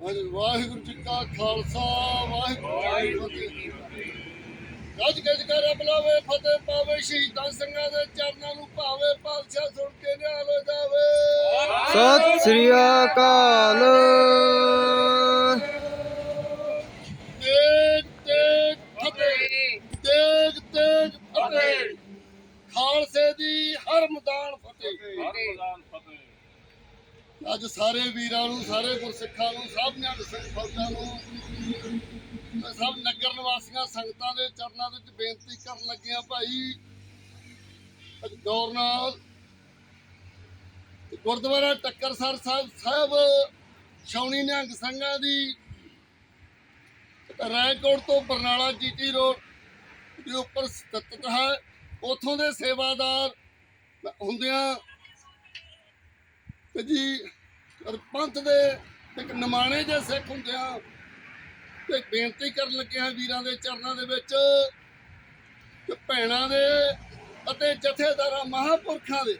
ਵਾਹਿਗੁਰੂ ਜੀ ਕਾ ਖਾਲਸਾ ਵਾਹਿਗੁਰੂ ਜੀ ਕੀ ਫਤਿਹ। ਗੱਜ ਗੱਜ ਕਰ ਬਲਾਵੇ ਫਤਿਹ ਪਾਵੇ ਸ਼ਹੀਦਾਂ ਸਿੰਘਾਂ ਦੇ ਚਰਨਾਂ ਨੂੰ ਭਾਵੇ ਪਾਤਸ਼ਾਹ ਸੁਣ ਕੇ ਨਿਹਾਲ ਹੋ ਜਾਵੇ। ਸਤਿ ਸ੍ਰੀ ਅਕਾਲ। ਤੇਗ ਤੇਗ ਫਤਿਹ। ਤੇਗ ਤੇਗ ਫਤਿਹ। ਖਾਲਸੇ ਦੀ ਹਰ ਮੈਦਾਨ ਫਤਿਹ। ਅੱਜ ਸਾਰੇ ਵੀਰਾਂ ਨੂੰ, ਸਾਰੇ ਗੁਰਸਿੱਖਾਂ ਨੂੰ ਸਭ ਨਿਹੰਗ ਸਿੰਘ ਫੌਜਾਂ ਨੂੰ ਸਭ ਨਗਰ ਨਿਵਾਸੀਆਂ ਸੰਗਤਾਂ ਦੇ ਚਰਨਾਂ ਵਿੱਚ ਬੇਨਤੀ ਕਰਨ ਲੱਗਿਆ ਭਾਈ। ਗੌਰ ਨਾਲ ਗੁਰਦੁਆਰਾ ਟੱਕਰਸਰ ਸਾਹਿਬ ਸਾਹਿਬ ਛਾਉਣੀ ਨਿਹੰਗ ਸੰਘਾਂ ਦੀ ਰਾਏਕੋਟ ਤੋਂ ਬਰਨਾਲਾ ਜੀਟੀ ਰੋਡ ਦੇ ਉੱਪਰ ਸਥਿਤ ਹੈ। ਉਥੋਂ ਦੇ ਸੇਵਾਦਾਰ ਹੁੰਦਿਆਂ ਤੇ ਜੀ ਪੰਥ ਦੇ ਇੱਕ ਨਿਮਾਣੇ ਜਿਹੇ ਸਿੱਖ ਹੁੰਦਿਆਂ ਤੇ ਬੇਨਤੀ ਕਰਨ ਲੱਗੇ ਹਾਂ ਵੀਰਾਂ ਦੇ ਚਰਨਾਂ ਦੇ ਵਿੱਚ ਕਿ ਭੈਣਾਂ ਦੇ ਅਤੇ ਜਥੇਦਾਰਾਂ ਮਹਾਪੁਰਖਾਂ ਦੇ,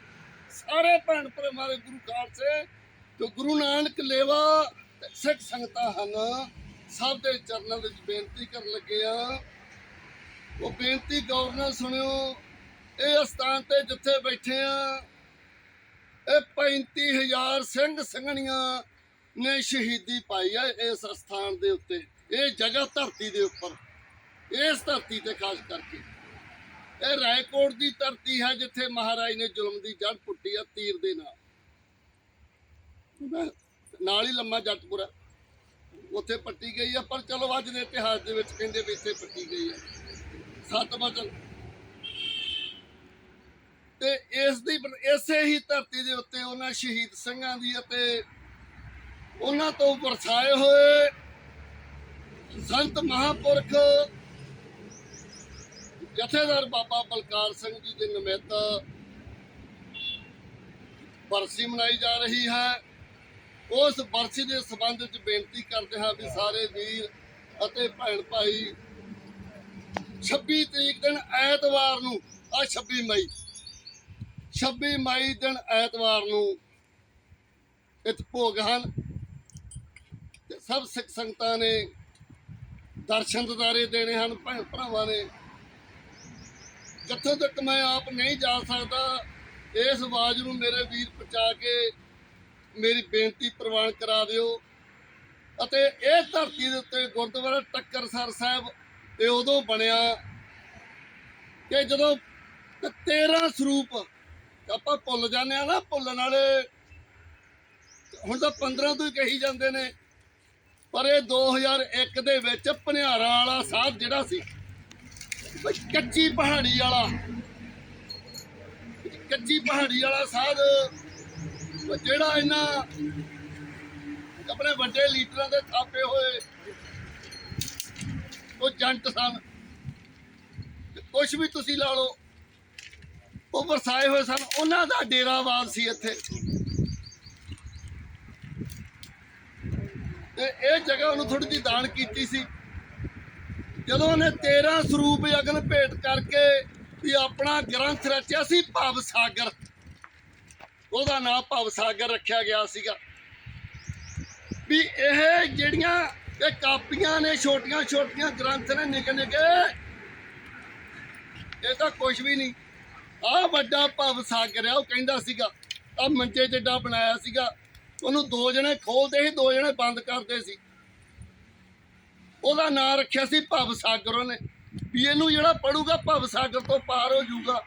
ਸਾਰੇ ਭੈਣ ਭਰਾਵਾਂ ਦੇ ਗੁਰੂ ਖਾਲਸੇ ਤੇ ਗੁਰੂ ਨਾਨਕ ਲੇਵਾ ਸਿੱਖ ਸੰਗਤਾਂ ਹਨ, ਸਭ ਦੇ ਚਰਨਾਂ ਵਿੱਚ ਬੇਨਤੀ ਕਰਨ ਲੱਗੇ ਆ। ਉਹ ਬੇਨਤੀ ਗੌਰ ਨਾਲ ਸੁਣਿਓ, ਇਹ ਸਥਾਨ ਤੇ ਜਿੱਥੇ ਬੈਠੇ ਆ ਇਹ 35000 ਸਿੰਘ ਸਿੰਘਣੀਆਂ ਨੇ ਸ਼ਹੀਦੀ ਪਾਈ ਹੈ ਇਸ ਸਥਾਨ ਦੇ ਉੱਤੇ, ਇਹ ਜਗ੍ਹਾ ਧਰਤੀ ਦੇ ਉੱਪਰ, ਇਸ ਧਰਤੀ ਤੇ ਖਾਸ ਕਰਕੇ। ਇਹ ਰਾਏਕੋਟ ਦੀ ਧਰਤੀ ਹੈ ਜਿੱਥੇ ਮਹਾਰਾਜ ਨੇ ਜ਼ੁਲਮ ਦੀ ਜੜ ਪੁੱਟੀ ਆ ਤੀਰ ਦੇ ਨਾਲ। ਨਾਲ ਹੀ ਲੰਮਾ ਜੱਟਪੁਰਾ। ਉੱਥੇ ਪੱਟੀ ਗਈ ਆ, ਪਰ ਚਲੋ ਅੱਜ ਦੇ ਇਤਿਹਾਸ ਦੇ ਵਿੱਚ ਕਹਿੰਦੇ ਵੀ ਇੱਥੇ ਪੱਟੀ ਗਈ ਆ। ਸੱਤ ਵਚਨ ਤੇ ਇਸ ਦੀ ਇਸੇ ਹੀ ਧਰਤੀ ਦੇ ਉੱਤੇ ਉਹਨਾਂ ਸ਼ਹੀਦ ਸਿੰਘਾਂ ਦੀ ਅਤੇ ਉਹਨਾਂ ਤੋਂ ਵਰਸਾਏ ਹੋਏ ਸੰਤ ਮਹਾਪੁਰਖ ਜਥੇਦਾਰ ਬਾਬਾ ਬਲਕਾਰ ਸਿੰਘ ਜੀ ਦੇ ਨਿਮਿਤ ਬਰਸੀ ਮਨਾਈ ਜਾ ਰਹੀ ਹੈ। ਉਸ ਬਰਸੀ ਦੇ ਸੰਬੰਧ ਵਿੱਚ ਬੇਨਤੀ ਕਰਦੇ ਹਾਂ ਵੀ ਸਾਰੇ ਵੀਰ ਅਤੇ ਭੈਣ ਭਾਈ 26 ਤਰੀਕ ਦਿਨ ਐਤਵਾਰ ਨੂੰ ਆ 26 ਮਈ 26 ਮਈ ਦਿਨ ਐਤਵਾਰ ਨੂੰ ਇੱਥੇ ਭੋਗ ਹਨ ਤੇ ਸਭ ਸਿੱਖ ਸੰਗਤਾਂ ਨੇ ਦਰਸ਼ਨ ਦਿਦਾਰੇ ਦੇਣੇ ਹਨ, ਭੈਣ ਭਰਾਵਾਂ ਨੇ। ਜਿੱਥੋਂ ਤੱਕ ਮੈਂ ਆਪ ਨਹੀਂ ਜਾ ਸਕਦਾ, ਇਸ ਆਵਾਜ਼ ਨੂੰ ਮੇਰੇ ਵੀਰ ਪਹੁੰਚਾ ਕੇ ਮੇਰੀ ਬੇਨਤੀ ਪ੍ਰਵਾਨ ਕਰਾ ਦਿਓ। ਅਤੇ ਇਹ ਧਰਤੀ ਦੇ ਉੱਤੇ ਗੁਰਦੁਆਰਾ ਟੱਕਰਸਰ ਸਾਹਿਬ ਇਹ ਉਦੋਂ ਬਣਿਆ ਕਿ ਜਦੋਂ ਤੇ 13 ਸਰੂਪ ਆਪਾਂ ਭੁੱਲ ਜਾਂਦੇ ਆ ਨਾ, ਭੁੱਲਣ ਵਾਲੇ। ਹੁਣ ਤਾਂ 15 ਤੋਂ ਹੀ ਕਹੀ ਜਾਂਦੇ ਨੇ। ਪਰ ਇਹ 2001 ਦੇ ਵਿੱਚ ਭਨਿਆਰਾ ਵਾਲਾ ਸਾਧ ਜਿਹੜਾ ਸੀ ਕੱਚੀ ਪਹਾੜੀ ਵਾਲਾ। ਕੱਚੀ ਪਹਾੜੀ ਵਾਲਾ ਸਾਧ ਜਿਹੜਾ ਇਹਨਾਂ ਆਪਣੇ ਵੱਡੇ ਲੀਡਰਾਂ ਦੇ ਥਾਪੇ ਹੋਏ। ਉਹ ਜੰਟ ਸਨ। ਕੁਝ ਵੀ ਤੁਸੀਂ ਲਾ ਲਓ। ਉਹ ਵਰਸਾਏ ਹੋਏ ਸਨ। ਉਹਨਾਂ ਦਾ ਡੇਰਾਵਾਦ ਸੀ ਇੱਥੇ। ਤੇ ਇਹ ਜਗ੍ਹਾ ਉਹਨੂੰ ਥੋੜੀ ਜਿਹੀ ਦਾਨ ਕੀਤੀ ਸੀ। ਜਦੋਂ ਉਹਨੇ 13 ਸਰੂਪ ਅਗਨ ਭੇਟ ਕਰਕੇ ਵੀ ਆਪਣਾ ਗ੍ਰੰਥ ਰਚਿਆ ਸੀ, ਭਵ ਸਾਗਰ। ਉਹਦਾ ਨਾਮ ਭਵ ਸਾਗਰ ਰੱਖਿਆ ਗਿਆ ਸੀਗਾ। ਵੀ ਇਹ ਜਿਹੜੀਆਂ ਇਹ ਕਾਪੀਆਂ ਨੇ ਛੋਟੀਆਂ ਛੋਟੀਆਂ ਗ੍ਰੰਥ ਨੇ ਨਿੱਕੇ ਨਿੱਕੇ ਇਹ ਤਾਂ ਕੁਝ ਵੀ ਨਹੀਂ। ਆ ਵੱਡਾ ਭਵ ਸਾਗਰ ਆ ਉਹ ਕਹਿੰਦਾ ਸੀਗਾ, ਆ ਮੰਚੇ ਜਿੱਡਾ ਬਣਾਇਆ ਸੀਗਾ। ਉਹਨੂੰ ਦੋ ਜਣੇ ਖੋਲਦੇ ਸੀ, ਦੋ ਜਣੇ ਬੰਦ ਕਰਦੇ ਸੀ। ਉਹਦਾ ਨਾਂ ਰੱਖਿਆ ਸੀ ਭਵ ਸਾਗਰ ਉਹਨੇ। ਵੀ ਇਹਨੂੰ ਜਿਹੜਾ ਪੜੂਗਾ, ਭਵ ਸਾਗਰ ਤੋਂ ਪਾਰ ਹੋ ਜਾਊਗਾ।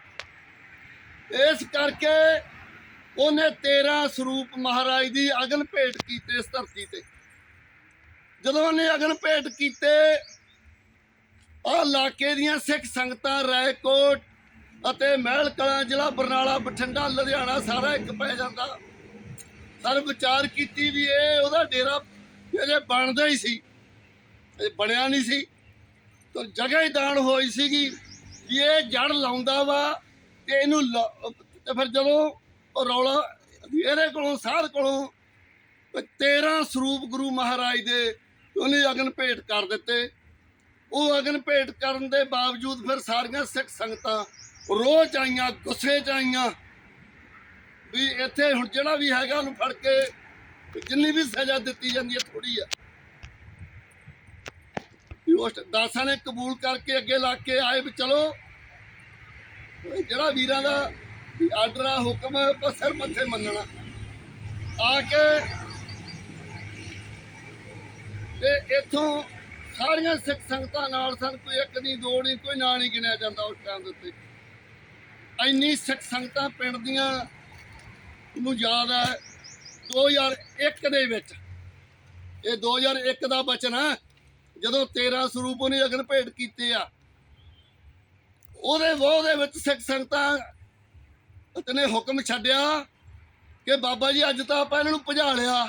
ਇਸ ਕਰਕੇ ਉਹਨੇ 13 ਸਰੂਪ ਮਹਾਰਾਜ ਦੀ ਅਗਨ ਭੇਟ ਕੀਤੇ ਇਸ ਧਰਤੀ ਤੇ। ਜਦੋਂ ਉਹਨੇ ਅਗਨ ਭੇਟ ਕੀਤੇ ਆ ਇਲਾਕੇ ਦੀਆਂ ਸਿੱਖ ਸੰਗਤਾਂ ਰਾਏਕੋਟ ਅਤੇ ਮਹਿਲ, ਕਲਾਂ, ਜ਼ਿਲ੍ਹਾ ਬਰਨਾਲਾ, ਬਠਿੰਡਾ, ਲੁਧਿਆਣਾ ਸਾਰਾ ਇੱਕ ਪੈ ਜਾਂਦਾ। ਸਰ ਵਿਚਾਰ ਕੀਤੀ ਵੀ ਇਹ, ਉਹਦਾ ਡੇਰਾ ਇਹਦੇ ਬਣਦਾ ਹੀ ਸੀ। ਇਹ ਬਣਿਆ ਨਹੀਂ ਸੀ। ਤਾਂ ਜਗ੍ਹਾ ਹੀ ਦਾਨ ਹੋਈ ਸੀਗੀ ਵੀ ਇਹ ਜੜ ਲਾਉਂਦਾ ਵਾ ਤੇ ਇਹਨੂੰ ਤੇ ਫਿਰ ਜਦੋਂ ਰੌਲਾ ਇਹਦੇ ਕੋਲੋਂ, ਸਾਧ ਕੋਲੋਂ ਤੇ 13 ਸਰੂਪ ਗੁਰੂ ਮਹਾਰਾਜ ਦੇ ਉਹਨੇ ਅਗਨ ਭੇਟ ਕਰ ਦਿੱਤੇ। ਉਹ ਅਗਨ ਭੇਟ ਕਰਨ ਦੇ ਬਾਵਜੂਦ ਫਿਰ ਸਾਰੀਆਂ ਸਿੱਖ ਸੰਗਤਾਂ ਰੋਹ ਚ ਆਈਆਂ ਗੁੱਸੇ ਚ ਆਈਆਂ ਵੀ ਇੱਥੇ ਹੁਣ ਜਿਹੜਾ ਵੀ ਹੈਗਾ ਉਹਨੂੰ ਫੜ ਕੇ ਜਿੰਨੀ ਵੀ ਸਜ਼ਾ ਦਿੱਤੀ ਜਾਂਦੀ ਹੈ ਥੋੜੀ ਆ। ਉਸ ਦਾਸਾਂ ਨੇ ਕਬੂਲ ਕਰਕੇ ਅੱਗੇ ਲਾ ਕੇ ਆਏ ਵੀ ਚਲੋ, ਜਿਹੜਾ ਵੀਰਾਂ ਦਾ ਆਰਡਰ ਆ, ਹੁਕਮ ਹੈ ਸਿਰ ਮੱਥੇ ਮੰਨਣਾ। ਆ ਕੇ ਤੇ ਇੱਥੋਂ ਸਾਰੀਆਂ ਸਿੱਖ ਸੰਗਤਾਂ ਨਾਲ ਸਨ, ਕੋਈ ਇੱਕ ਨਹੀਂ, ਦੋ ਨਹੀਂ, ਕੋਈ ਨਾਂ ਨਹੀਂ ਗਿਣਿਆ ਜਾਂਦਾ ਉਸ ਟਾਈਮ ਦੇ ਉੱਤੇ। ਇੰਨੀ ਸਿੱਖ ਸੰਗਤਾਂ ਪਿੰਡ ਦੀਆਂ ਨੂੰ ਯਾਦ ਹੈ 2001 ਦੇ ਵਿੱਚ। ਇਹ 2001 ਦਾ ਬਚਨ ਹੈ, ਜਦੋਂ 13 ਸਰੂਪ ਉਹਨੇ ਅਗਨ ਭੇਟ ਕੀਤੇ ਆ। ਉਹਦੇ ਵੋਹ ਦੇ ਵਿੱਚ ਸਿੱਖ ਸੰਗਤਾਂ ਨੇ ਹੁਕਮ ਛੱਡਿਆ ਕਿ ਬਾਬਾ ਜੀ, ਅੱਜ ਤਾਂ ਆਪਾਂ ਇਹਨਾਂ ਨੂੰ ਭਜਾ ਲਿਆ।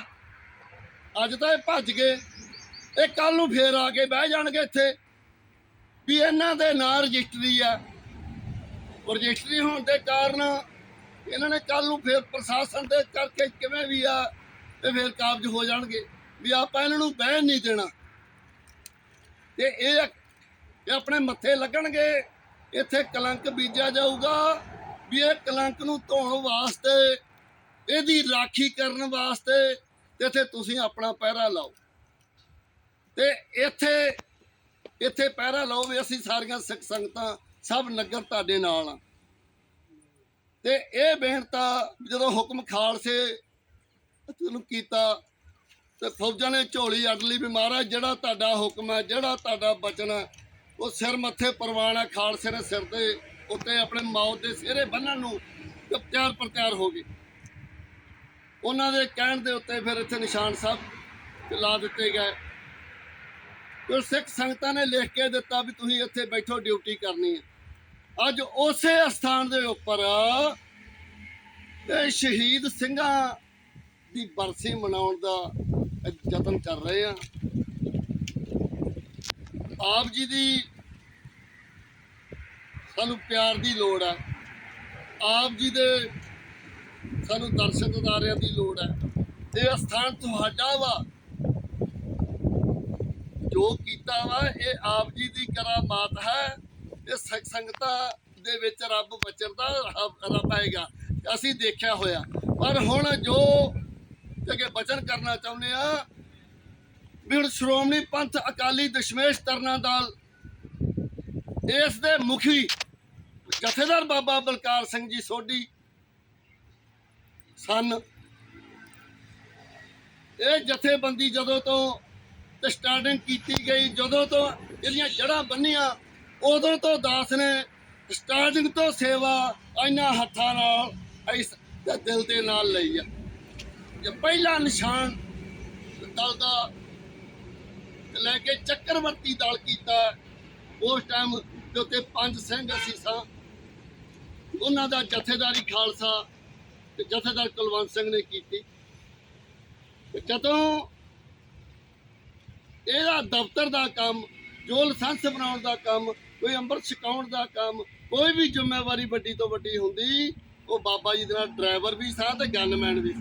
ਅੱਜ ਤਾਂ ਇਹ ਭੱਜ ਗਏ। ਇਹ ਕੱਲ ਨੂੰ ਫੇਰ ਆ ਕੇ ਬਹਿ ਜਾਣਗੇ ਇੱਥੇ। ਵੀ ਇਹਨਾਂ ਦੇ ਨਾਂ ਰਜਿਸਟਰੀ ਆ। ਰਜਿਸਟਰੀ ਹੋਣ ਦੇ ਕਾਰਨ ਇਹਨਾਂ ਨੇ ਕੱਲ ਨੂੰ ਫਿਰ ਪ੍ਰਸ਼ਾਸਨ ਦੇ ਕਰਕੇ ਕਿਵੇਂ ਵੀ ਆ ਤੇ ਫਿਰ ਕਾਬਜ ਹੋ ਜਾਣਗੇ ਵੀ ਆਪਾਂ ਇਹਨਾਂ ਨੂੰ ਬਹਿਣ ਨਹੀਂ ਦੇਣਾ। ਤੇ ਇਹ ਇਹ ਆਪਣੇ ਮੱਥੇ ਲੱਗਣਗੇ, ਇੱਥੇ ਕਲੰਕ ਬੀਜਿਆ ਜਾਊਗਾ ਵੀ ਇਹ ਕਲੰਕ ਨੂੰ ਧੋਣ ਵਾਸਤੇ, ਇਹਦੀ ਰਾਖੀ ਕਰਨ ਵਾਸਤੇ ਤੇ ਇੱਥੇ ਤੁਸੀਂ ਆਪਣਾ ਪਹਿਰਾ ਲਾਓ। ਤੇ ਇੱਥੇ ਇੱਥੇ ਪਹਿਰਾ ਲਾਓ ਵੀ ਅਸੀਂ ਸਾਰੀਆਂ ਸਿੱਖ ਸੰਗਤਾਂ ਸਭ ਨਗਰ ਤੁਹਾਡੇ ਨਾਲ ਆ। ਤੇ ਇਹ ਬੇਨਤਾ ਜਦੋਂ ਹੁਕਮ ਖਾਲਸੇ ਨੂੰ ਕੀਤਾ, ਤੇ ਫੌਜਾਂ ਨੇ ਝੋਲੀ ਅੱਡ ਲਈ ਵੀ ਮਹਾਰਾਜ, ਜਿਹੜਾ ਤੁਹਾਡਾ ਹੁਕਮ ਹੈ, ਜਿਹੜਾ ਤੁਹਾਡਾ ਬਚਨ ਹੈ, ਉਹ ਸਿਰ ਮੱਥੇ ਪ੍ਰਵਾਨ ਹੈ, ਖਾਲਸੇ ਨੇ ਸਿਰ ਦੇ ਉੱਤੇ ਆਪਣੇ ਮੌਤ ਦੇ ਸਿਹਰੇ ਬੰਨਣ ਨੂੰ ਤੇ ਤਿਆਰ ਪ੍ਰਤਿਆਰ ਹੋ ਗਏ। ਉਹਨਾਂ ਦੇ ਕਹਿਣ ਦੇ ਉੱਤੇ ਫਿਰ ਇੱਥੇ ਨਿਸ਼ਾਨ ਸਾਹਿਬ ਲਾ ਦਿੱਤੇ ਗਏ। ਫਿਰ ਸਿੱਖ ਸੰਗਤਾਂ ਨੇ ਲਿਖ ਕੇ ਦਿੱਤਾ ਵੀ ਤੁਸੀਂ ਇੱਥੇ ਬੈਠੋ, ਡਿਊਟੀ ਕਰਨੀ ਹੈ। ਅੱਜ ਉਸੇ ਸਥਾਨ ਦੇ ਉੱਪਰ ਇਹ ਸ਼ਹੀਦ ਸਿੰਘਾਂ ਦੀ ਬਰਸੀ ਮਨਾਉਣ ਦਾ ਯਤਨ ਕਰ ਰਹੇ ਆ ਆਪ ਜੀ ਦੀ ਸਾਨੂੰ ਪਿਆਰ ਦੀ ਲੋੜ ਹੈ। ਆਪ ਜੀ ਦੇ ਸਾਨੂੰ ਦਰਸ਼ਨ ਦਿਦਾਰਿਆਂ ਦੀ ਲੋੜ ਹੈ। ਇਹ ਸਥਾਨ ਤੁਹਾਡਾ ਵਾ। ਜੋ ਕੀਤਾ ਵਾ, ਇਹ ਆਪ ਜੀ ਦੀ ਕਰਾਮਾਤ ਹੈ। ਇਹ ਸੰਗਤਾਂ ਦੇ ਵਿੱਚ ਰੱਬ ਵਿਚਰਦਾ ਰੱਬ ਆਏਗਾ। ਅਸੀਂ ਦੇਖਿਆ ਹੋਇਆ। ਪਰ ਹੁਣ ਜੋ ਜਗੇ ਬਚਨ ਕਰਨਾ ਚਾਹੁੰਦੇ ਆ ਵੀ ਹੁਣ ਸ਼੍ਰੋਮਣੀ ਪੰਥ ਅਕਾਲੀ ਦਸ਼ਮੇਸ਼ ਤਰਨਾ ਦਲ, ਇਸ ਦੇ ਮੁਖੀ ਜਥੇਦਾਰ ਬਾਬਾ ਬਲਕਾਰ ਸਿੰਘ ਜੀ ਸੋਢੀ ਸਨ। ਇਹ ਜਥੇਬੰਦੀ ਜਦੋਂ ਤੋਂ ਸਟਾਰਟਿੰਗ ਕੀਤੀ ਗਈ, ਜਦੋਂ ਤੋਂ ਇਹਦੀਆਂ ਜੜ੍ਹਾਂ ਬੰਨੀਆਂ ਉਦੋਂ ਤੋਂ ਦਾਸ ਨੇ ਸਟਾਰਟਿੰਗ ਤੋਂ ਸੇਵਾ ਇਹਨਾਂ ਹੱਥਾਂ ਨਾਲ ਇਸ ਦੇ ਦਿਲ ਦੇ ਨਾਲ ਲਈ ਆ। ਜੇ ਪਹਿਲਾ ਨਿਸ਼ਾਨ ਦਲ ਦਾ ਲੈ ਕੇ ਚੱਕਰਵਰਤੀ ਦਲ ਕੀਤਾ, ਉਸ ਟਾਈਮ ਦੇ ਉੱਤੇ ਪੰਜ ਸਿੰਘ ਅਸੀਂ ਸਾਂ ਉਹਨਾਂ ਦਾ ਜਥੇਦਾਰੀ ਖਾਲਸਾ ਤੇ ਜਥੇਦਾਰ ਕੁਲਵੰਤ ਸਿੰਘ ਨੇ ਕੀਤੀ। ਜਦੋਂ ਇਹਦਾ ਦਫ਼ਤਰ ਦਾ ਕੰਮ, ਜੋ ਲਾਇਸੈਂਸ ਬਣਾਉਣ ਦਾ ਕੰਮ ਕੋਈ ਅੰਮ੍ਰਿਤ ਛਕਾਉਣ ਦਾ ਕੰਮ, ਕੋਈ ਵੀ ਜ਼ਿੰਮੇਵਾਰੀ ਵੱਡੀ ਤੋਂ ਵੱਡੀ ਹੁੰਦੀ, ਉਹ ਬਾਬਾ ਜੀ ਦੇ ਨਾਲ ਡਰਾਈਵਰ ਵੀ ਸਾਂ ਤੇ ਗਨਮੈਨ ਵੀ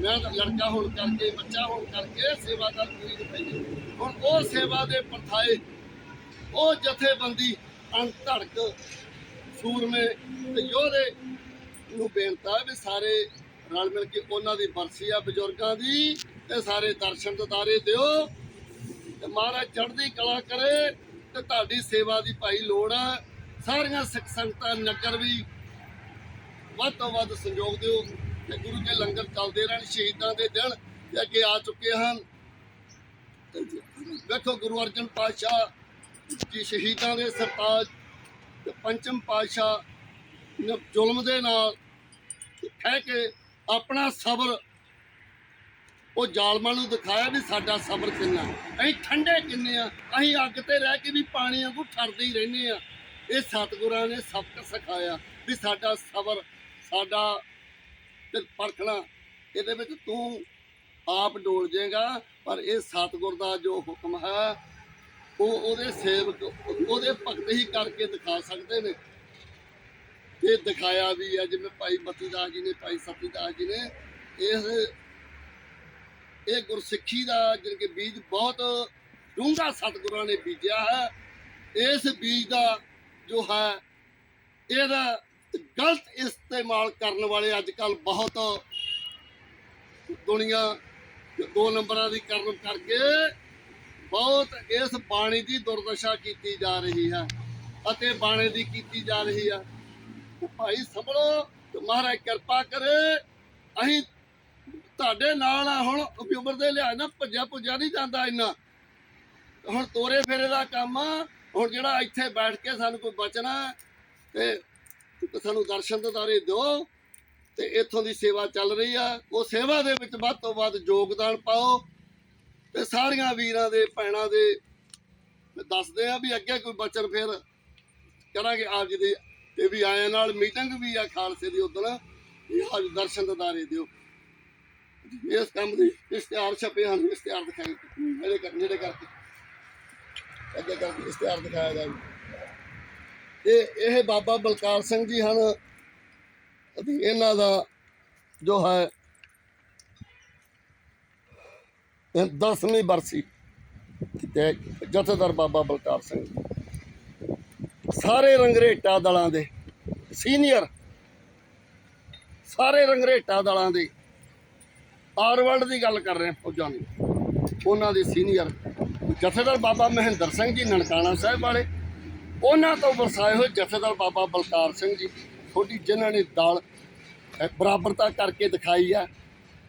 ਮੈਂ ਲੜਕਾ ਹੋਣ ਕਰਕੇ, ਬੱਚਾ ਹੋਣ ਕਰਕੇ ਸੇਵਾਦਾਰ ਪੂਰੀ ਨਹੀਂ ਪੈਂਦੀ ਹੁਣ ਉਹ ਸੇਵਾ ਦੇ ਪਰਥਾਏ, ਉਹ ਜਥੇਬੰਦੀ ਅੰਧੜਕ ਸੂਰਮੇ ਤੇ ਯੋਧੇ ਨੂੰ ਬੇਨਤੀ ਵੀ ਸਾਰੇ ਰਲ ਮਿਲ ਕੇ ਉਹਨਾਂ ਦੀ ਬਰਸੀ ਆ ਬਜ਼ੁਰਗਾਂ ਦੀ ਤੇ ਸਾਰੇ ਦਰਸ਼ਨ ਦਿਦਾਰੇ ਦਿਓ ਤੇ ਮਹਾਰਾਜ ਚੜ੍ਹਦੀ ਕਲਾ ਕਰੇ। ਤੇ ਤੁਹਾਡੀ ਸੇਵਾ ਦੀ ਭਾਈ ਲੋੜ ਆ। ਸਾਰੀਆਂ ਸਿੱਖ ਸੰਗਤਾਂ ਨਗਰ ਵੀ ਵੱਧ ਤੋਂ ਵੱਧ ਸੰਯੋਗ ਦਿਓ ਤੇ ਗੁਰੂ ਦੇ ਲੰਗਰ ਚੱਲਦੇ ਰਹਿਣ, ਸ਼ਹੀਦਾਂ ਦੇ ਦਿਨ ਤੇ ਅੱਗੇ ਆ ਚੁੱਕੇ ਹਨ। ਤੇ ਵੇਖੋ ਗੁਰੂ ਅਰਜਨ ਪਾਤਸ਼ਾਹ ਜੀ ਸ਼ਹੀਦਾਂ ਦੇ ਸਰਤਾਜ ਤੇ ਪੰਚਮ ਪਾਤਸ਼ਾਹ ਨੇ ਜ਼ੁਲਮ ਦੇ ਨਾਲ ਕਹਿ ਕੇ ਆਪਣਾ ਸਬਰ ਉਹ ਜ਼ਾਲਮਾਂ ਨੂੰ ਦਿਖਾਇਆ ਵੀ ਸਾਡਾ ਸਬਰ ਕਿੰਨਾ ਅਸੀਂ ਠੰਡੇ ਕਿੰਨੇ ਆ, ਅਸੀਂ ਅੱਗ ਤੇ ਰਹਿ ਕੇ ਵੀ ਪਾਣੀ ਵਾਂਗੂ ਠਰਦੇ ਹੀ ਰਹਿੰਦੇ ਆ। ਇਹ ਸਤਿਗੁਰਾਂ ਨੇ ਸਬਕ ਸਿਖਾਇਆ ਵੀ ਸਾਡਾ ਸਬਰ, ਸਾਡਾ ਤੇ ਪਰਖਣਾ, ਇਹਦੇ ਵਿੱਚ ਤੂੰ ਆਪ ਡੋਲ ਜਾਏਗਾ, ਪਰ ਇਹ ਸਤਿਗੁਰ ਦਾ ਜੋ ਹੁਕਮ ਹੈ, ਉਹ ਉਹਦੇ ਸੇਵਕ, ਉਹਦੇ ਭਗਤ ਹੀ ਕਰਕੇ ਦਿਖਾ ਸਕਦੇ ਨੇ। ਇਹ ਦਿਖਾਇਆ ਵੀ ਹੈ, ਜਿਵੇਂ ਭਾਈ ਮਤੀਦਾਸ ਜੀ ਨੇ, ਭਾਈ ਸਤੀਦਾਸ ਜੀ ਨੇ ਇਸ ਇਹ ਗੁਰਸਿੱਖੀ ਦਾ ਜਿਹੜੇ ਕਿ ਬੀਜ ਬਹੁਤ ਡੂੰਘਾ ਸਤਿਗੁਰਾਂ ਨੇ ਬੀਜਿਆ ਹੈ। ਇਸ ਬੀਜ ਦਾ ਜੋ ਹੈ, ਇਹਦਾ ਗਲਤ ਇਸਤੇਮਾਲ ਕਰਨ ਵਾਲੇ ਅੱਜ ਕੱਲ ਬਹੁਤ ਦੁਨੀਆ ਦੋ ਨੰਬਰਾਂ ਦੀ ਕਰਨ ਕਰਕੇ ਬਹੁਤ ਇਸ ਬਾਣੀ ਦੀ ਦੁਰਦਸ਼ਾ ਕੀਤੀ ਜਾ ਰਹੀ ਹੈ ਅਤੇ ਬਾਣੇ ਦੀ ਕੀਤੀ ਜਾ ਰਹੀ ਹੈ। ਭਾਈ ਸੰਭਲੋ ਮਹਾਰਾਜ ਕਿਰਪਾ ਕਰੇ, ਅਸੀਂ ਤੁਹਾਡੇ ਨਾਲ ਆ, ਹੁਣ ਉਮਰ ਦੇ ਲਿਹਾਜ਼ ਨਾਲ ਭੱਜਿਆ ਭੁੱਜਿਆ ਨਹੀਂ ਜਾਂਦਾ ਇੰਨਾ। ਹੁਣ ਤੋਰੇ ਫੇਰੇ ਦਾ ਕੰਮ ਆ, ਹੁਣ ਜਿਹੜਾ ਇੱਥੇ ਬੈਠ ਕੇ ਸਾਨੂੰ ਕੋਈ ਬਚਣਾ ਤੇ ਸਾਨੂੰ ਦਰਸ਼ਨ ਦਿਦਾਰੇ ਦਿਓ, ਤੇ ਇੱਥੋਂ ਦੀ ਸੇਵਾ ਚੱਲ ਰਹੀ ਆ। ਉਹ ਸੇਵਾ ਦੇ ਵਿੱਚ ਵੱਧ ਤੋਂ ਵੱਧ ਯੋਗਦਾਨ ਪਾਓ, ਤੇ ਸਾਰੀਆਂ ਵੀਰਾਂ ਦੇ, ਭੈਣਾਂ ਦੇ ਦੱਸਦੇ ਆ ਵੀ ਅੱਗੇ ਕੋਈ ਬਚਨ ਫਿਰ ਕਰਾਂਗੇ। ਆਪ ਜੀ ਦੇ, ਤੇ ਵੀ ਆਇਆਂ ਨਾਲ ਮੀਟਿੰਗ ਵੀ ਆ ਖਾਲਸੇ ਦੀ ਉਦੋਂ ਇਹ ਅੱਜ ਦਰਸ਼ਨ ਦਿਦਾਰੇ ਦਿਓ। ਇਸ ਕੰਮ ਦੀ ਇਸ਼ਤਿਹਾਰ ਛਪੇ ਹਨ ਇਸ਼ਤਿਹਾਰ ਦਿਖਾਈ ਨੇੜੇ ਕਰ ਨੇੜੇ ਕਰਕੇ। ਅੱਗੇ ਕਰਕੇ ਇਸ਼ਤਿਹਾਰ ਦਿਖਾਇਆ ਜਾਵੇ। ਇਹ ਇਹ ਬਾਬਾ ਬਲਕਾਰ ਸਿੰਘ ਜੀ ਹਨ। ਅਤੇ ਇਹਨਾਂ ਦਾ ਜੋ ਹੈ 10ਵੀਂ ਬਰਸੀ ਤੇ ਜਥੇਦਾਰ ਬਾਬਾ ਬਲਕਾਰ ਸਿੰਘ ਸਾਰੇ ਰੰਗਰੇਟਾ ਦਲਾਂ ਦੇ ਸੀਨੀਅਰ, ਸਾਰੇ ਰੰਗਰੇਟਾ ਦਲਾਂ ਦੇ ਆਰ ਦੀ ਗੱਲ ਕਰ ਰਹੇ ਫੌਜਾਂ ਦੀ। ਉਹਨਾਂ ਦੇ ਸੀਨੀਅਰ ਜਥੇਦਾਰ ਬਾਬਾ ਮਹਿੰਦਰ ਸਿੰਘ ਜੀ ਨਨਕਾਣਾ ਸਾਹਿਬ ਵਾਲੇ, ਉਹਨਾਂ ਤੋਂ ਵਰਸਾਏ ਹੋਏ ਜਥੇਦਾਰ ਬਾਬਾ ਬਲਕਾਰ ਸਿੰਘ ਜੀ ਛੋਟੀ ਜਿਨ੍ਹਾਂ ਨੇ ਦਲ ਬਰਾਬਰਤਾ ਕਰਕੇ ਦਿਖਾਈ ਹੈ,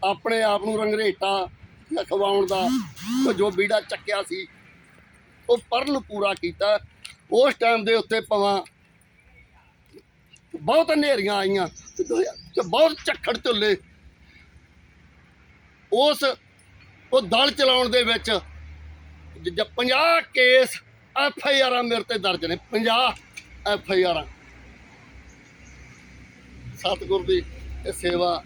ਆਪਣੇ ਆਪ ਨੂੰ ਰੰਗਰੇਟਾ ਲਖਵਾਉਣ ਦਾ ਜੋ ਬੀੜਾ ਚੱਕਿਆ ਸੀ, ਉਹ ਪਰਲ ਪੂਰਾ ਕੀਤਾ। ਉਸ ਟਾਈਮ ਦੇ ਉੱਤੇ ਪਵਾਂ ਬਹੁਤ ਹਨੇਰੀਆਂ ਆਈਆਂ ਤੇ ਬਹੁਤ ਝੱਖੜ ਝੁੱਲੇ ਉਸ, ਉਹ ਦਲ ਚਲਾਉਣ ਦੇ ਵਿੱਚ ਜ- 50 ਕੇਸ ਐਫ ਆਈ ਆਰਾਂ ਮੇਰੇ ਤੇ ਦਰਜ ਨੇ 50 ਐਫ ਆਈ ਆਰਾਂ। ਸਤਿਗੁਰ ਦੀ ਇਹ ਸੇਵਾ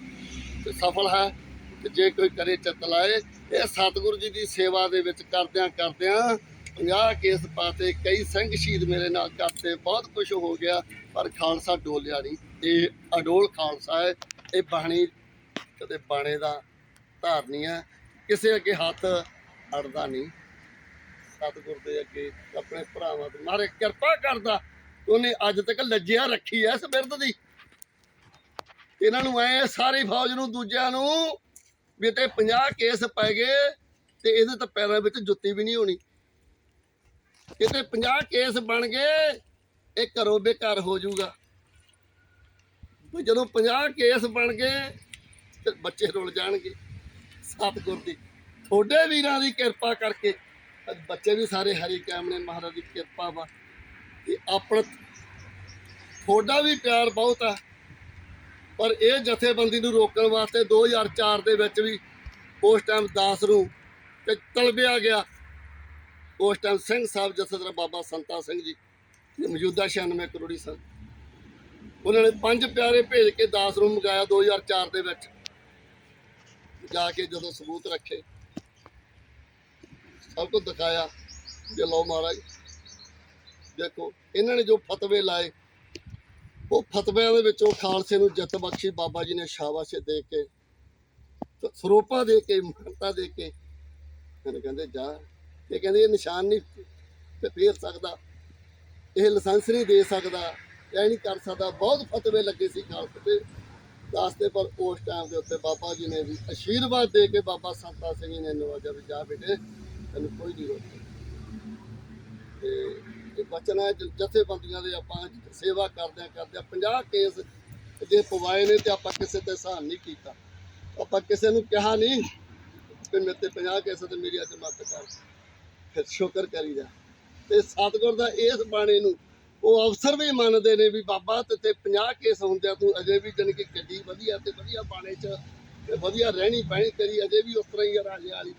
ਸਫਲ ਹੈ ਤੇ ਜੇ ਕੋਈ ਕਰੇ ਚਿੱਤ ਲਾਏ, ਇਹ ਸਤਿਗੁਰ ਜੀ ਦੀ ਸੇਵਾ ਦੇ ਵਿੱਚ ਕਰਦਿਆਂ ਕਰਦਿਆਂ 50 ਕੇਸ ਪਾਤੇ, ਕਈ ਸਿੰਘ ਸ਼ਹੀਦ ਮੇਰੇ ਨਾਲ ਕਰਤੇ, ਬਹੁਤ ਕੁਝ ਹੋ ਗਿਆ, ਪਰ ਖਾਲਸਾ ਡੋਲਿਆ ਨਹੀਂ। ਇਹ ਅਡੋਲ ਖਾਲਸਾ ਹੈ, ਇਹ ਬਾਣੀ ਕਦੇ ਬਾਣੇ ਦਾ ਧਾਰਨੀ ਹੈ ਕਿਸੇ ਅੱਗੇ ਹੱਥ ਅੜਦਾ ਨਹੀਂ। ਸਤਿਗੁਰ ਦੇ ਅੱਗੇ ਆਪਣੇ ਭਰਾਵਾਂ ਤੇ ਮਾਰੇ ਕਿਰਪਾ ਕਰਦਾ, ਉਹਨੇ ਅੱਜ ਤੱਕ ਲੱਜਿਆ ਰੱਖੀ ਐ ਇਸ ਬਿਰਦ ਦੀ। ਇਹਨਾਂ ਨੂੰ ਐ ਸਾਰੀ ਫੌਜ ਨੂੰ, ਦੂਜਿਆਂ ਨੂੰ ਵੀ ਤੇ 50 ਕੇਸ ਪੈ ਗਏ ਤੇ ਇਹਦੇ ਤਾਂ ਪੈਰਾਂ ਵਿੱਚ ਜੁੱਤੀ ਵੀ ਨਹੀਂ ਹੋਣੀ। ਕਿਤੇ 50 ਕੇਸ ਬਣ ਗਏ, ਇਹ ਘਰੋਂ ਬੇਕਾਰ ਹੋ ਜਾਊਗਾ। ਜਦੋਂ 50 ਕੇਸ ਬਣ ਗਏ, ਤੇ ਬੱਚੇ ਰੁੱਲ ਜਾਣਗੇ। ਸਤਿਗੁਰ ਦੀ ਤੁਹਾਡੇ ਵੀਰਾਂ ਦੀ ਕਿਰਪਾ ਕਰਕੇ ਅੱਜ ਬੱਚੇ ਵੀ ਸਾਰੇ ਹਰੀ ਕਾਮ ਨੇ, ਮਹਾਰਾਜ ਦੀ ਕਿਰਪਾ ਵਾ। ਤੇ ਆਪਣਾ ਤੁਹਾਡਾ ਵੀ ਪਿਆਰ ਬਹੁਤ ਆ। ਪਰ ਇਹ ਜਥੇਬੰਦੀ ਨੂੰ ਰੋਕਣ ਵਾਸਤੇ 2004 ਦੇ ਵਿੱਚ ਵੀ ਉਸ ਟਾਈਮ ਦਾਸ ਨੂੰ ਤੇ ਤਲਬਿਆ ਗਿਆ। ਉਸ ਟਾਈਮ ਸਿੰਘ ਸਾਹਿਬ ਜਥੇਦਾਰ ਬਾਬਾ ਸੰਤਾ ਸਿੰਘ ਜੀ ਮੌਜੂਦਾ 96 ਕਰੋੜੀ ਸਨ। ਉਹਨਾਂ ਨੇ ਪੰਜ ਪਿਆਰੇ ਭੇਜ ਕੇ ਦਾਸ ਨੂੰ ਮੰਗਾਇਆ 2004 ਦੇ ਵਿੱਚ। ਜਾ ਕੇ ਜਦੋਂ ਸਬੂਤ ਰੱਖੇ, ਸਭ ਕੁਝ ਦਿਖਾਇਆ ਜੇ ਲਓ ਮਹਾਰਾਜ, ਦੇਖੋ, ਇਹਨਾਂ ਨੇ ਜੋ ਫਤਵੇ ਲਾਏ, ਉਹ ਫਤਵਿਆਂ ਦੇ ਵਿੱਚੋਂ ਖਾਲਸੇ ਨੂੰ ਜਿੱਤ ਬਖਸ਼ੀ ਬਾਬਾ ਜੀ ਨੇ ਸ਼ਾਬਾਸ਼ ਦੇ ਕੇ ਤੇ ਦੇ ਕੇ ਮਹੰਤਾ ਦੇ ਕੇ ਫਿਰ ਕਹਿੰਦੇ ਜਾ, ਇਹ ਕਹਿੰਦੇ ਇਹ ਨਿਸ਼ਾਨ ਨਹੀਂ ਤੇ ਫੇਰ ਸਕਦਾ, ਇਹ ਲਾਇਸੈਂਸ ਨਹੀਂ ਦੇ ਸਕਦਾ, ਇਹ ਨਹੀਂ ਕਰ ਸਕਦਾ, ਬਹੁਤ ਫਤਵੇ ਲੱਗੇ ਸੀ ਖਾਲਸੇ ਤੇ। ਦੱਸਦੇ, ਪਰ ਉਸ ਟਾਈਮ ਦੇ ਉੱਤੇ ਬਾਬਾ ਜੀ ਨੇ ਵੀ ਅਸ਼ੀਰਵਾਦ ਦੇ ਕੇ ਬਾਬਾ ਸੰਤਾ ਸਿੰਘ ਜੀ ਨੇ ਨਵਾਜਿਆ ਵੀ ਜਾ ਬੇਟੇ, ਤੈਨੂੰ ਕੋਈ ਨਹੀਂ ਰੋਕਦਾ। ਤੇ ਇਹ ਬਚਨ ਹੈ ਜਥੇਬੰਦੀਆਂ ਦੇ ਆਪਾਂ ਸੇਵਾ ਕਰਦਿਆਂ ਕਰਦਿਆਂ 50 ਕੇਸ ਜੇ ਪਵਾਏ ਨੇ ਤੇ ਆਪਾਂ ਕਿਸੇ ਤੇ ਸਹਾਨ ਨਹੀਂ ਕੀਤਾ। ਆਪਾਂ ਕਿਸੇ ਨੂੰ ਕਿਹਾ ਨਹੀਂ ਕਿ ਮੇਰੇ ਤੇ 50 ਕੇਸ ਤੇ ਮੇਰੀ ਅੱਜ ਮੱਤ ਕਰ। ਫਿਰ ਸ਼ੁਕਰ ਕਰੀਦਾ। ਤੇ ਸਤਿਗੁਰ ਦਾ ਇਸ ਬਾਣੀ ਨੂੰ ਉਹ ਅਫਸਰ ਵੀ ਮੰਨਦੇ ਨੇ ਵੀ ਬਾਬਾ ਤੇ ਤੇ 50 ਕੇਸ ਹੁੰਦਿਆਂ ਤੂੰ ਅਜੇ ਵੀ ਜਨ ਕਿ ਗੱਡੀ ਵਧੀਆ ਤੇ ਵਧੀਆ ਬਾਣੇ 'ਚ ਤੇ ਵਧੀਆ ਰਹਿਣੀ ਬਹਿਣੀ ਤੇਰੀ, ਅਜੇ ਵੀ ਉਸ ਤਰ੍ਹਾਂ ਹੀ ਆ ਰਾਜੇ ਵਾਲੀ।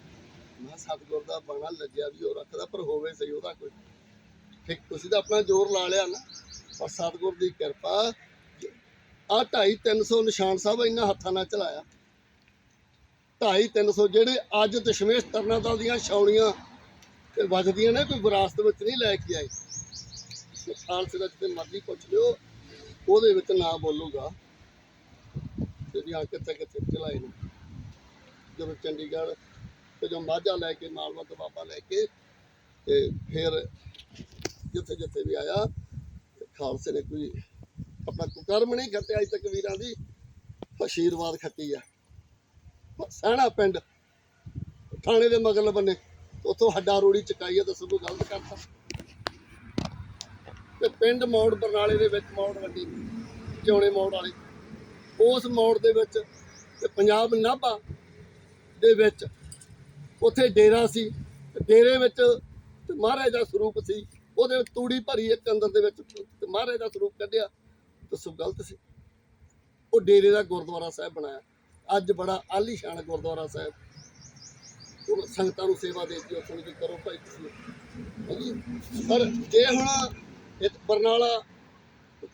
ਮੈਂ ਸਤਿਗੁਰ ਦਾ ਬਾਣਾ ਲੱਗਿਆ ਵੀ ਉਹ ਰੱਖਦਾ, ਪਰ ਹੋਵੇ ਸਹੀ ਉਹਦਾ ਕੋਈ। ਠੀਕ, ਤੁਸੀਂ ਤਾਂ ਆਪਣਾ ਜ਼ੋਰ ਲਾ ਲਿਆ ਨਾ। ਪਰ ਸਤਿਗੁਰ ਦੀ ਕਿਰਪਾ ਆ 2.5 300 ਨਿਸ਼ਾਨ ਸਾਹਿਬ ਇਹਨਾਂ ਹੱਥਾਂ ਨਾਲ ਚਲਾਇਆ। 2.5 300 ਜਿਹੜੇ ਅੱਜ ਦਸ਼ਮੇਸ਼ ਤਰਨਾ ਦੀਆਂ ਛਾਉਣੀਆਂ ਤੇ ਵੱਜਦੀਆਂ ਨੇ, ਕੋਈ ਵਿਰਾਸਤ ਵਿੱਚ ਨਹੀਂ ਲੈ ਕੇ ਆਏ। ਖਾਲਸੇ ਦਾ ਜਿੱਥੇ ਮਰਜ਼ੀ ਪੁੱਛ ਲਿਓ, ਉਹਦੇ ਵਿੱਚ ਨਾ ਬੋਲੂਗਾ। ਤੇ ਕਿੱਥੇ ਕਿੱਥੇ ਚਲਾਏ ਨੇ। ਜਦੋਂ ਚੰਡੀਗੜ੍ਹ ਤੇ ਜੋ ਮਾਝਾ ਲੈ ਕੇ, ਮਾਲਵਾ ਤੋਂ ਲੈ ਕੇ, ਤੇ ਫਿਰ ਜਿੱਥੇ ਜਿੱਥੇ ਵੀ ਆਇਆ, ਤੇ ਖਾਲਸੇ ਨੇ ਕੋਈ ਆਪਣਾ ਕੁਕਰਮ ਨਹੀਂ ਖੱਟਿਆ ਅਜ ਤੱਕ ਵੀਰਾਂ ਦੀ, ਆਸ਼ੀਰਵਾਦ ਖੱਟੀ ਆ। ਸਹਿਣਾ ਪਿੰਡ, ਥਾਣੇ ਦੇ ਮਗਲ ਬੰਨੇ, ਉੱਥੋਂ ਹੱਡਾ ਰੋੜੀ ਚਕਾਈ ਆ ਦੱਸੋ ਕੋਈ ਗਲਤ ਕਰਤਾ। ਤੇ ਪਿੰਡ ਮੌੜ ਬਰਨਾਲੇ ਦੇ ਵਿੱਚ ਮੌੜ ਵੱਡੀ ਚੌਣੇ ਮੌੜ ਵਾਲੀ। ਉਸ ਮੌੜ ਦੇ ਵਿੱਚ ਤੇ ਪੰਜਾਬ ਨਾਭਾ ਦੇ ਵਿੱਚ ਉੱਥੇ ਡੇਰਾ ਸੀ। ਡੇਰੇ ਵਿੱਚ ਮਹਾਰਾਜ ਦਾ ਸਰੂਪ ਸੀ। ਉਹਦੇ ਵਿੱਚ ਤੂੜੀ ਭਰੀ ਇੱਕ ਅੰਦਰ ਦੇ ਵਿੱਚ ਤੇ ਮਹਾਰਾਜ ਦਾ ਸਰੂਪ ਕੱਢਿਆ। ਦੱਸੋ ਗਲਤ ਸੀ। ਉਹ ਡੇਰੇ ਦਾ ਗੁਰਦੁਆਰਾ ਸਾਹਿਬ ਬਣਾਇਆ। ਅੱਜ ਬੜਾ ਆਲੀਸ਼ਾਨ ਗੁਰਦੁਆਰਾ ਸਾਹਿਬ। ਸੰਗਤਾਂ ਨੂੰ ਸੇਵਾ ਦੇ ਦਿੱਤੀ ਉੱਥੋਂ ਦੀ ਕਰੋ ਭਾਈ ਤੁਸੀਂ। ਪਰ ਜੇ ਹੁਣ ਇਹ ਬਰਨਾਲਾ,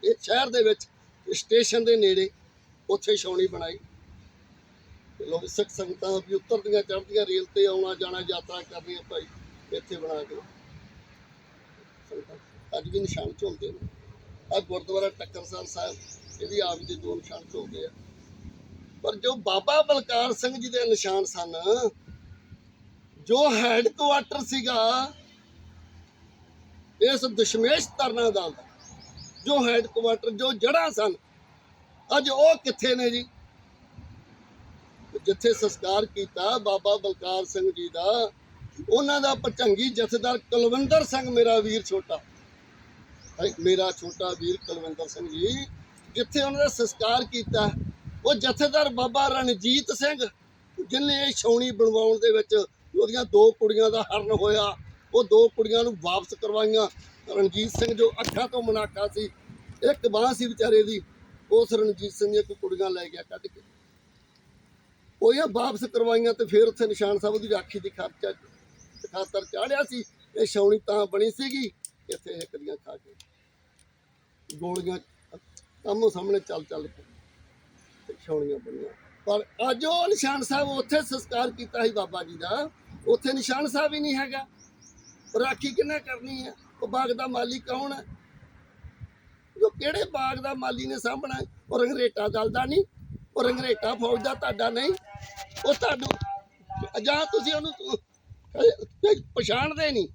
ਇਹ ਸ਼ਹਿਰ ਦੇ ਵਿੱਚ ਸਟੇਸ਼ਨ ਦੇ ਨੇੜੇ ਉੱਥੇ ਛਾਉਣੀ ਬਣਾਈ। ਲੋਕ ਸਿੱਖ ਸੰਗਤਾਂ ਵੀ ਉਤਰਦੀਆਂ ਚੜ੍ਹਦੀਆਂ, ਰੇਲ ਤੇ ਆਉਣਾ ਜਾਣਾ, ਯਾਤਰਾ ਕਰਨੀਆਂ ਭਾਈ, ਇੱਥੇ ਬਣਾ ਕੇ। ਅੱਜ ਵੀ ਨਿਸ਼ਾਨ ਝੋਲਦੇ ਨੇ। ਆ ਗੁਰਦੁਆਰਾ ਟੱਕਰਸਰ ਸਾਹਿਬ ਇਹ ਵੀ ਆਪ ਜੀ ਦੋ ਨਿਸ਼ਾਨ ਝੋਲਦੇ ਆ। ਪਰ ਜੋ ਬਾਬਾ ਬਲਕਾਰ ਸਿੰਘ ਜੀ ਦੇ ਨਿਸ਼ਾਨ ਸਨ, ਜੋ ਹੈੱਡ ਕੁਆਟਰ ਸੀਗਾ ਇਸ ਦਸ਼ਮੇਸ਼ ਤਰਨਾ ਦਲ ਦਾ ਜੋ ਹੈੱਡ ਕੁਆਟਰ ਜੋ ਜੜ੍ਹਾਂ ਸਨ, ਅੱਜ ਉਹ ਕਿੱਥੇ ਨੇ ਜੀ? ਜਿੱਥੇ ਸੰਸਕਾਰ ਕੀਤਾ ਬਾਬਾ ਬਲਕਾਰ ਸਿੰਘ ਜੀ ਦਾ, ਉਹਨਾਂ ਦਾ ਪਚੰਗੀ ਜਥੇਦਾਰ ਕੁਲਵਿੰਦਰ ਸਿੰਘ ਮੇਰਾ ਵੀਰ ਛੋਟਾ। ਮੇਰਾ ਛੋਟਾ ਵੀਰ ਕੁਲਵਿੰਦਰ ਸਿੰਘ ਜੀ, ਜਿੱਥੇ ਉਹਨਾਂ ਦਾ ਸੰਸਕਾਰ ਕੀਤਾ, ਉਹ ਜਥੇਦਾਰ ਬਾਬਾ ਰਣਜੀਤ ਸਿੰਘ ਜਿਨੇ ਇਹ ਛਾਉਣੀ ਬਣਵਾਉਣ ਦੇ ਵਿੱਚ ਉਹਦੀਆਂ ਦੋ ਕੁੜੀਆਂ ਦਾ ਹਰਨ ਹੋਇਆ। ਉਹ ਦੋ ਕੁੜੀਆਂ ਨੂੰ ਵਾਪਸ ਕਰਵਾਈਆਂ। ਰਣਜੀਤ ਸਿੰਘ ਜੋ ਅੱਖਾਂ ਤੋਂ ਮਨਾਕਾ ਸੀ, ਇੱਕ ਬਾਂਹ ਸੀ ਵਿਚਾਰੇ ਦੀ, ਉਸ ਰਣਜੀਤ ਸਿੰਘ ਨੇ ਕੋਈ ਕੁੜੀਆਂ ਲੈ ਗਿਆ ਕੱਢ ਕੇ। ਉਹ ਇਹ ਵਾਪਸ ਕਰਵਾਈਆਂ ਤੇ ਫਿਰ ਉੱਥੇ ਨਿਸ਼ਾਨ ਸਾਹਿਬ ਦੀ ਰਾਖੀ ਦੀ ਖਰਚਾ ਖਾਤਰ ਚਾੜਿਆ ਸੀ, ਇਹ ਛਾਉਣੀ ਤਾਂ ਬਣੀ ਸੀਗੀ, ਇੱਥੇ ਇੱਕ ਦੀਆਂ ਖਾ ਕੇ ਗੋਲੀਆਂ ਸਾਹਮਣੇ ਸਾਹਮਣੇ ਚੱਲ ਚੱਲ ਕੇ ਤੇ ਛਾਉਣੀਆਂ ਬਣੀਆਂ। ਪਰ ਅੱਜ ਉਹ ਨਿਸ਼ਾਨ ਸਾਹਿਬ ਉੱਥੇ ਸੰਸਕਾਰ ਕੀਤਾ ਸੀ ਬਾਬਾ ਜੀ ਦਾ, ਉੱਥੇ ਨਿਸ਼ਾਨ ਸਾਹਿਬ ਹੀ ਨਹੀਂ ਹੈਗਾ। ਰਾਖੀ ਕਿੰਨੇ ਕਰਨੀ ਹੈ ਉਹ ਬਾਗ ਦਾ ਮਾਲੀ ਕੌਣ ਹੈ ਜੋ ਕਿਹੜੇ ਬਾਗ ਦਾ ਮਾਲੀ ਨੇ ਸਾਂਭਣਾ? ਉਹ ਰੰਗਰੇਟਾ ਦਲਦਾ ਨਹੀਂ, ਉਹ ਰੰਗਰੇਟਾ ਫੌਜ ਦਾ ਤੁਹਾਡਾ ਨਹੀਂ। ਉਹ ਤੁਹਾਨੂੰ, ਜਾਂ ਤੁਸੀਂ ਉਹਨੂੰ ਪਛਾਣਦੇ ਨਹੀਂ।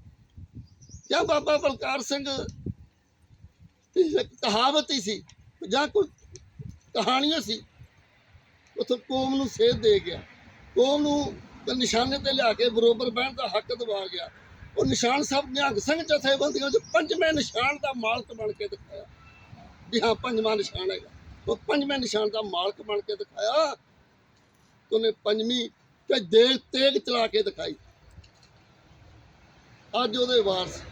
ਜਾਂ ਬਾਬਾ ਬਲਕਾਰ ਸਿੰਘ ਦੀ ਕਹਾਵਤ ਹੀ ਸੀ, ਜਾਂ ਕੋਈ ਕਹਾਣੀਆਂ ਸੀ, ਉਥੋਂ ਕੌਮ ਨੂੰ ਸੇਧ ਦੇ ਗਿਆ। ਕੌਮ ਨੂੰ ਨਿਸ਼ਾਨੇ ਤੇ ਲਿਆ ਕੇ ਬਰੋਬਰ ਬਹਿਣ ਦਾ ਹੱਕ ਦਵਾ ਗਿਆ। ਉਹ ਨਿਸ਼ਾਨ ਸਾਹਿਬ ਨਿਹੰਗ ਸਿੰਘ ਜਥੇਬੰਦੀਆਂ ਚ ਪੰਜਵੇਂ ਨਿਸ਼ਾਨ ਦਾ ਮਾਲਕ ਬਣ ਕੇ ਦਿਖਾਇਆ। ਵੀ ਹਾਂ, ਪੰਜਵਾਂ ਨਿਸ਼ਾਨ ਹੈਗਾ। ਉਹ ਪੰਜਵੇਂ ਨਿਸ਼ਾਨ ਦਾ ਮਾਲਕ ਬਣ ਕੇ ਦਿਖਾਇਆ। ਉਹਨੇ ਪੰਜਵੀਂ ਤੇ ਦੇਖ ਤੇਗ ਚਲਾ ਕੇ ਦਿਖਾਈ। ਅੱਜ ਉਹਦੇ ਵਾਰਸ।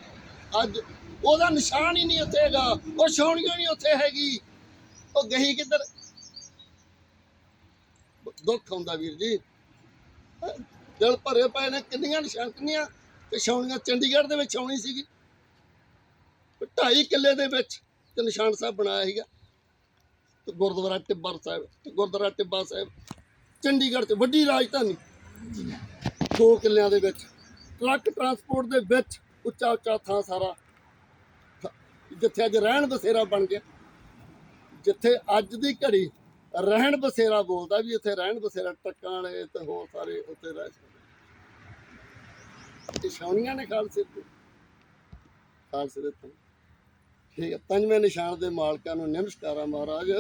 ਅੱਜ ਉਹਦਾ ਨਿਸ਼ਾਨ ਹੀ ਨਹੀਂ ਉੱਥੇ ਹੈਗਾ। ਉਹ ਛਾਉਣੀਆਂ ਨਹੀਂ ਉੱਥੇ ਹੈਗੀ। ਉਹ ਗਈ ਕਿੱਧਰ? ਦੁੱਖ ਆਉਂਦਾ ਵੀਰ ਜੀ। ਦਿਲ ਭਰੇ ਪਏ ਨੇ। ਕਿੰਨੀਆਂ ਨਿਸ਼ਾਨ, ਕਿੰਨੀਆਂ? ਛਾਉਣੀਆਂ ਚੰਡੀਗੜ੍ਹ ਦੇ ਵਿੱਚ ਛਾਉਣੀ ਸੀਗੀ। ਢਾਈ ਕਿੱਲੇ ਦੇ ਵਿੱਚ ਤੇ ਨਿਸ਼ਾਨ ਸਾਹਿਬ ਬਣਾਇਆ ਸੀਗਾ। ਤੇ ਗੁਰਦੁਆਰਾ ਟਿੱਬਰ ਸਾਹਿਬ, ਤੇ ਗੁਰਦੁਆਰਾ ਟਿੱਬਾ ਸਾਹਿਬ, ਚੰਡੀਗੜ੍ਹ ਤੇ ਵੱਡੀ ਰਾਜਧਾਨੀ। ਦੋ ਕਿੱਲਿਆਂ ਦੇ ਵਿੱਚ, ਟਰੱਕ ਟਰਾਂਸਪੋਰਟ ਦੇ ਵਿੱਚ ਉੱਚਾ ਉੱਚਾ ਥਾਂ ਸਾਰਾ। ਜਿੱਥੇ ਅੱਜ ਰਹਿਣ ਬਸੇਰਾ ਬਣ ਗਿਆ। ਜਿੱਥੇ ਅੱਜ ਦੀ ਘੜੀ ਰਹਿਣ ਬਸੇਰਾ ਬੋਲਦਾ ਵੀ ਇੱਥੇ ਰਹਿਣ ਬਸੇਰਾ ਟੱਕਾਂ ਵਾਲੇ ਤੇ ਹੋਰ ਸਾਰੇ ਉੱਥੇ ਰਹਿ ਸਕਦੇ ਨੇ ਖਾਲਸੇ ਤੇ। ਖਾਲਸੇ ਦੇ ਤੋਂ। ਠੀਕ ਹੈ, ਪੰਜਵੇਂ ਨਿਸ਼ਾਨ ਦੇ ਮਾਲਕਾਂ ਨੂੰ ਨਮਸਕਾਰਾਂ ਮਹਾਰਾਜ।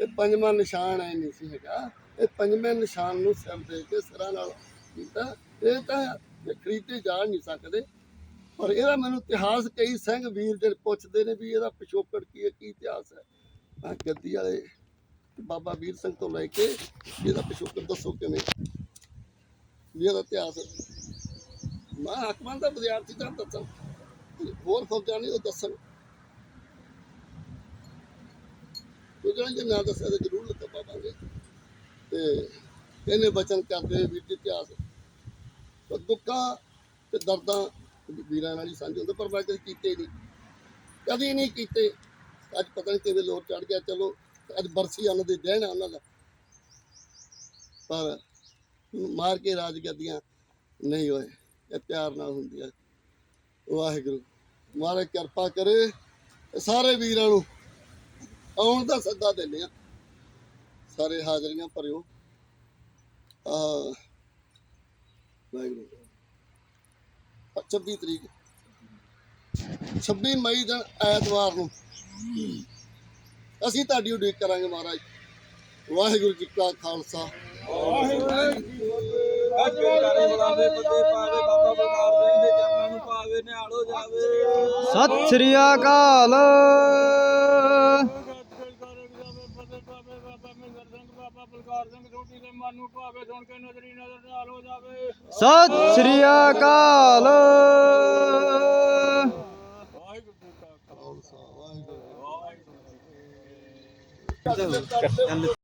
ਇਹ ਪੰਜਵਾਂ ਨਿਸ਼ਾਨ ਐ ਨਹੀਂ ਸੀ ਹੈਗਾ। ਇਹ ਪੰਜਵੇਂ ਨਿਸ਼ਾਨ ਨੂੰ ਸਿਰ ਦੇ ਕੇ ਸਿਰਾਂ ਨਾਲ ਕੀਤਾ। ਇਹ ਤਾਂ ਖਰੀਦੇ ਜਾ ਨਹੀਂ ਸਕਦੇ। ਪਰ ਇਹਦਾ ਮੈਨੂੰ ਇਤਿਹਾਸ ਕਈ ਸਿੰਘ ਵੀਰ ਜਿਹੜੇ ਪੁੱਛਦੇ ਨੇ ਵੀ ਇਹਦਾ ਪਿਛੋਕੜ ਕੀ ਹੈ, ਕੀ ਇਤਿਹਾਸ ਹੈ? ਆ ਗੱਦੀ ਵਾਲੇ ਬਾਬਾ ਵੀਰ ਸਿੰਘ ਤੋਂ ਲੈ ਕੇ ਇਹਦਾ ਪਿਛੋਕੜ ਦੱਸੋ ਕਿਵੇਂ? ਵੀ ਇਹਦਾ ਇਤਿਹਾਸ ਮੈਂ ਹਕਮਾਂ ਦਾ ਵਿਦਿਆਰਥੀ ਤਾਂ ਦੱਸਾਂ। ਹੋਰ ਫੌਜਾਂ ਨਹੀਂ ਉਹ ਦੱਸਣ। ਉਹ ਜੇ ਨਾ ਦੱਸਿਆ ਤਾਂ ਜ਼ਰੂਰ ਲਿਖਾ ਪਾਵਾਂਗੇ ਤੇ ਇਹਨੇ ਬਚਨ ਕਰਦੇ ਵੀਰ ਜੀ ਇਤਿਹਾਸ ਦੁੱਖਾਂ ਤੇ ਦਰਦਾਂ ਵੀਰਾਂ ਨਾਲ ਹੀ ਸਾਂਝੇ ਹੁੰਦੇ, ਪਰ ਮੈਂ ਕਦੇ ਕੀਤੇ ਨਹੀਂ। ਕਦੀ ਨਹੀਂ ਕੀਤੇ। ਅੱਜ ਪਤਾ ਨਹੀਂ ਕਿਵੇਂ ਲੋਰ ਚੜ ਗਿਆ, ਚਲੋ, ਅੱਜ ਬਰਸੀ ਉਹਨਾਂ ਦੇ ਦੇਣ ਉਹਨਾਂ ਦਾ। ਪਰ ਮਾਰ ਕੇ ਰਾਜ ਗੱਦੀਆਂ ਨਹੀਂ ਹੋਏ। ਇਹ ਪਿਆਰ ਨਾਲ ਹੁੰਦੀ ਹੈ। ਵਾਹਿਗੁਰੂ ਮਹਾਰਾਜ ਕਿਰਪਾ ਕਰੇ ਸਾਰੇ ਵੀਰਾਂ ਨੂੰ। ਆਉਣ ਦਾ ਸੱਦਾ ਦਿੰਦੇ ਆ ਸਾਰੇ ਹਾਜ਼ਰੀਆਂ ਭਰਿਓ। ਆ, ਵਾਹਿਗੁਰੂ। 26 ਤਰੀਕ। 26 ਮਈ ਦਿਨ ਐਤਵਾਰ ਨੂੰ ਅਸੀਂ ਤੁਹਾਡੀ ਉਡੀਕ ਕਰਾਂਗੇ ਮਹਾਰਾਜ। ਵਾਹਿਗੁਰੂ ਜੀ ਕਾ ਖਾਲਸਾ। ਕਰੇ ਬੁਲਾਵੇ ਬੰਦੇ ਪਾਵੇ ਬਲਕਾਰ ਸਿੰਘ ਦੇ ਚਰਨਾਂ ਨੂੰ ਪਾਵੇ ਨਿਹਾਲੋ ਜਾਵੇ। ਸਤਿ ਸ੍ਰੀ ਅਕਾਲ। ਬਲਕਾਰ ਸਿੰਘ ਮਨ ਨੂੰ ਭਾਵੇ ਸੁਣ ਕੇ ਨਜ਼ਰੀ ਨਜ਼ਰ ਨਾਲ ਹੋ ਜਾਵੇ ਸਤਿ ਸ੍ਰੀ ਅਕਾਲ। ਵਾਹਿਗੁਰੂ ਕਾ ਖਾਲਸਾ ਵਾਹਿਗੁਰੂ